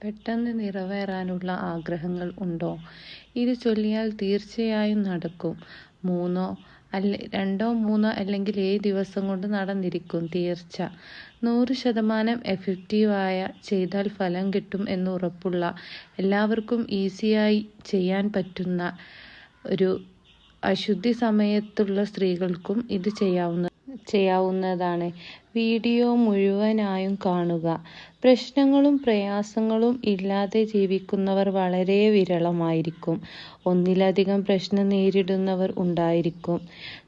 പെട്ടെന്ന് നിറവേറാനുള്ള ആഗ്രഹങ്ങൾ ഉണ്ടോ? ഇത് ചൊല്ലിയാൽ തീർച്ചയായും നടക്കും. മൂന്നോ അല്ല രണ്ടോ മൂന്നോ അല്ലെങ്കിൽ ഏഴ് ദിവസം കൊണ്ട് നടന്നിരിക്കും തീർച്ച. നൂറ് ശതമാനം എഫക്റ്റീവായ ചെയ്താൽ ഫലം കിട്ടും എന്ന് ഉറപ്പുള്ള എല്ലാവർക്കും ഈസിയായി ചെയ്യാൻ പറ്റുന്ന ഒരു അശുദ്ധി സമയത്തുള്ള സ്ത്രീകൾക്കും ഇത് ചെയ്യാവുന്ന ചെയ്യാവുന്നതാണ്. വീഡിയോ മുഴുവനായും കാണുക. പ്രശ്നങ്ങളും പ്രയാസങ്ങളും ഇല്ലാതെ ജീവിക്കുന്നവർ വളരെ വിരളമായിരിക്കും. ഒന്നിലധികം പ്രശ്നം നേരിടുന്നവർ ഉണ്ടായിരിക്കും.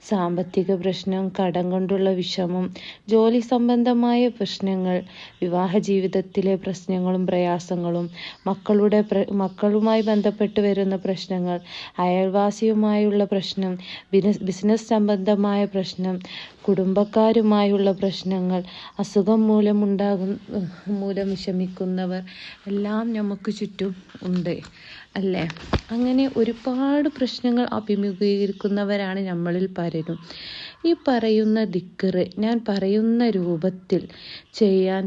സാമ്പത്തിക പ്രശ്നം കടം കൊണ്ടുള്ള വിഷമം ജോലി സംബന്ധമായ പ്രശ്നങ്ങൾ വിവാഹ ജീവിതത്തിലെ പ്രശ്നങ്ങളും പ്രയാസങ്ങളും മക്കളുടെ മക്കളുമായി ബന്ധപ്പെട്ട് വരുന്ന പ്രശ്നങ്ങൾ അയൽവാസിയുമായുള്ള പ്രശ്നം ബിസിനസ് സംബന്ധമായ പ്രശ്നം കുടുംബക്കാരുമായുള്ള പ്രശ്നങ്ങൾ അസുഖം മൂലമുണ്ടാകുന്ന മൂലം വിഷമിക്കുന്നവർ എല്ലാം നമുക്ക് ചുറ്റും ഉണ്ട് അല്ലേ? അങ്ങനെ ഒരുപാട് പ്രശ്നങ്ങൾ അഭിമുഖീകരിക്കുന്നവരാണ് നമ്മളിൽ പലരും. ഈ പറയുന്ന ദിക്കറ് ഞാൻ പറയുന്ന രൂപത്തിൽ ചെയ്യാൻ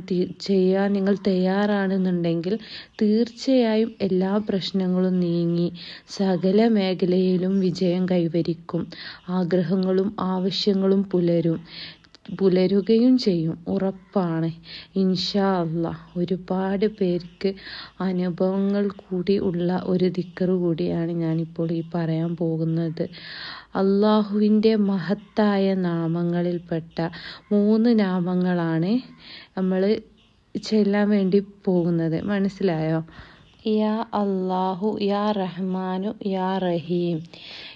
ചെയ്യാൻ നിങ്ങൾ തയ്യാറാണെന്നുണ്ടെങ്കിൽ തീർച്ചയായും എല്ലാ പ്രശ്നങ്ങളും നീങ്ങി സകല മേഖലയിലും വിജയം കൈവരിക്കും. ആഗ്രഹങ്ങളും ആവശ്യങ്ങളും പുലരും. പുലരുകയും ചെയ്യും. ഉറപ്പാണ്. ഇൻഷാ അല്ല ഒരുപാട് പേർക്ക് അനുഭവങ്ങൾ കൂടി ഉള്ള ഒരു ദിക്കറ് കൂടിയാണ് ഞാനിപ്പോൾ ഈ പറയാൻ പോകുന്നത്. അള്ളാഹുവിന്റെ മഹത്തായ നാമങ്ങളിൽപ്പെട്ട മൂന്ന് നാമങ്ങളാണ് നമ്മൾ ചെല്ലാൻ വേണ്ടി പോകുന്നത്. മനസ്സിലായോ? യാ അള്ളാഹു യാ റഹ്മാനു യാ റഹീം.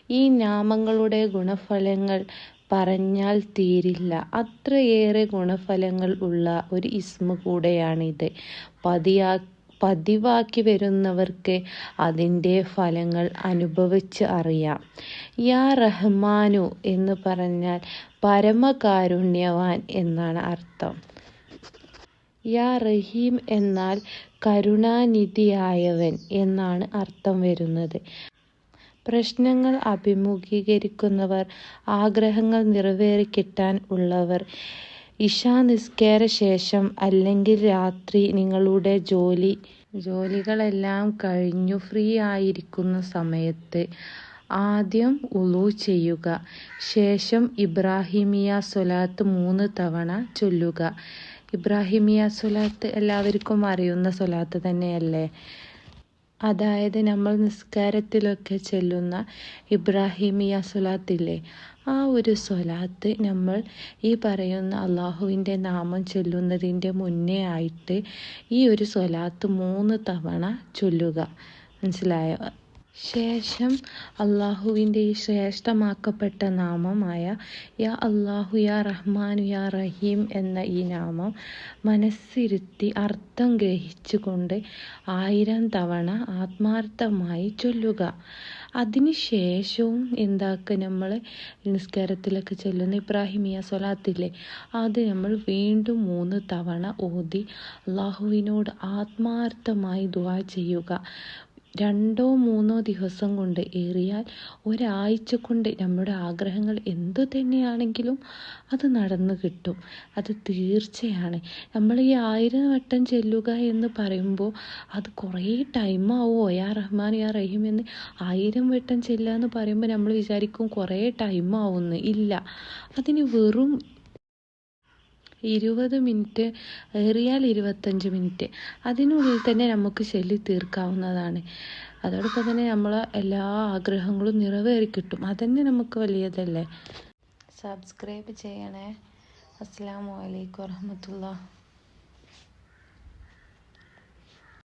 ഈ നാമങ്ങളുടെ ഗുണഫലങ്ങൾ പറഞ്ഞാൽ തീരില്ല. അത്രയേറെ ഗുണഫലങ്ങൾ ഉള്ള ഒരു ഇസ്മ കൂടെയാണിത്. പതിയാ പതിവാക്കി വരുന്നവർക്ക് അതിന്റെ ഫലങ്ങൾ അനുഭവിച്ച് അറിയാം. യാ റഹ്മാനു എന്ന് പറഞ്ഞാൽ പരമകാരുണ്യവാൻ എന്നാണ് അർത്ഥം. യാ റഹീം എന്നാൽ കരുണാനിധിയായവൻ എന്നാണ് അർത്ഥം വരുന്നത്. പ്രശ്നങ്ങൾ അഭിമുഖീകരിക്കുന്നവർ ആഗ്രഹങ്ങൾ നിറവേറിക്കിട്ടാൻ ഉള്ളവർ. ഇഷാ നിസ്കാര ശേഷം അല്ലെങ്കിൽ രാത്രി നിങ്ങളുടെ ജോലി ജോലികളെല്ലാം കഴിഞ്ഞു ഫ്രീ ആയിരിക്കുന്ന സമയത്ത് ആദ്യം ഉളു ചെയ്യുക. ശേഷം ഇബ്രാഹിമിയ സ്വലാത്ത് മൂന്ന് തവണ ചൊല്ലുക. ഇബ്രാഹിമിയ സ്വലാത്ത് എല്ലാവർക്കും അറിയുന്ന സ്വലാത്ത് തന്നെയല്ലേ? അതായത് നമ്മൾ നിസ്കാരത്തിലൊക്കെ ചെല്ലുന്ന ഇബ്രാഹിമിയ സ്വലാത്തില്ലേ? ആ ഒരു സ്വലാത്ത് നമ്മൾ ഈ പറയുന്ന അള്ളാഹുവിന്റെ നാമം ചൊല്ലുന്നതിന്റെ മുന്നേ ആയിട്ട് ഈ ഒരു സ്വലാത്ത് മൂന്ന് തവണ ചൊല്ലുക. മനസ്സിലായോ? ശേഷം അള്ളാഹുവിന്റെ ഈ ശ്രേഷ്ഠമാക്കപ്പെട്ട നാമമായ യാ അള്ളാഹു യാ റഹ്മാൻ യാ റഹീം എന്ന ഈ നാമം മനസ്സിരുത്തി അർത്ഥം ഗ്രഹിച്ചുകൊണ്ട് ആയിരം തവണ ആത്മാർത്ഥമായി ചൊല്ലുക. അതിനുശേഷവും എന്താക്കുക നമ്മൾ നിസ്കാരത്തിലൊക്കെ ചൊല്ലുന്ന ഇബ്രാഹിമിയ സ്വലാത്തില്ലേ? അത് നമ്മൾ വീണ്ടും മൂന്ന് തവണ ഓതി അള്ളാഹുവിനോട് ആത്മാർത്ഥമായി ദുവാ ചെയ്യുക. രണ്ടോ മൂന്നോ ദിവസം കൊണ്ട് ഏറിയാൽ ഒരാഴ്ച കൊണ്ട് നമ്മുടെ ആഗ്രഹങ്ങൾ എന്തു തന്നെയാണെങ്കിലും അത് നടന്നു കിട്ടും. അത് തീർച്ചയാണ്. നമ്മൾ ഈ ആയിരം വട്ടം ചെല്ലുക എന്ന് പറയുമ്പോൾ അത് കുറേ ടൈം ആവുമോ യാ റഹ്മാൻ യാ റഹീം എന്ന് ആയിരം വട്ടം ചെല്ലുക എന്ന് പറയുമ്പോൾ നമ്മൾ വിചാരിക്കും കുറേ ടൈം ആവുമെന്ന്. ഇല്ല. അതിന് വെറും ഇരുപത് മിനിറ്റ് ഏറിയാൽ ഇരുപത്തഞ്ച് മിനിറ്റ്. അതിനുള്ളിൽ തന്നെ നമുക്ക് ചൊല്ലി തീർക്കാവുന്നതാണ്. അതോടൊപ്പം തന്നെ നമ്മളെ എല്ലാ ആഗ്രഹങ്ങളും നിറവേറി കിട്ടും അതന്നെ നമുക്ക് വലിയതല്ലേ? സബ്സ്ക്രൈബ് ചെയ്യണേ. അസ്സാം വലൈക്കും വറഹമത്തുള്ള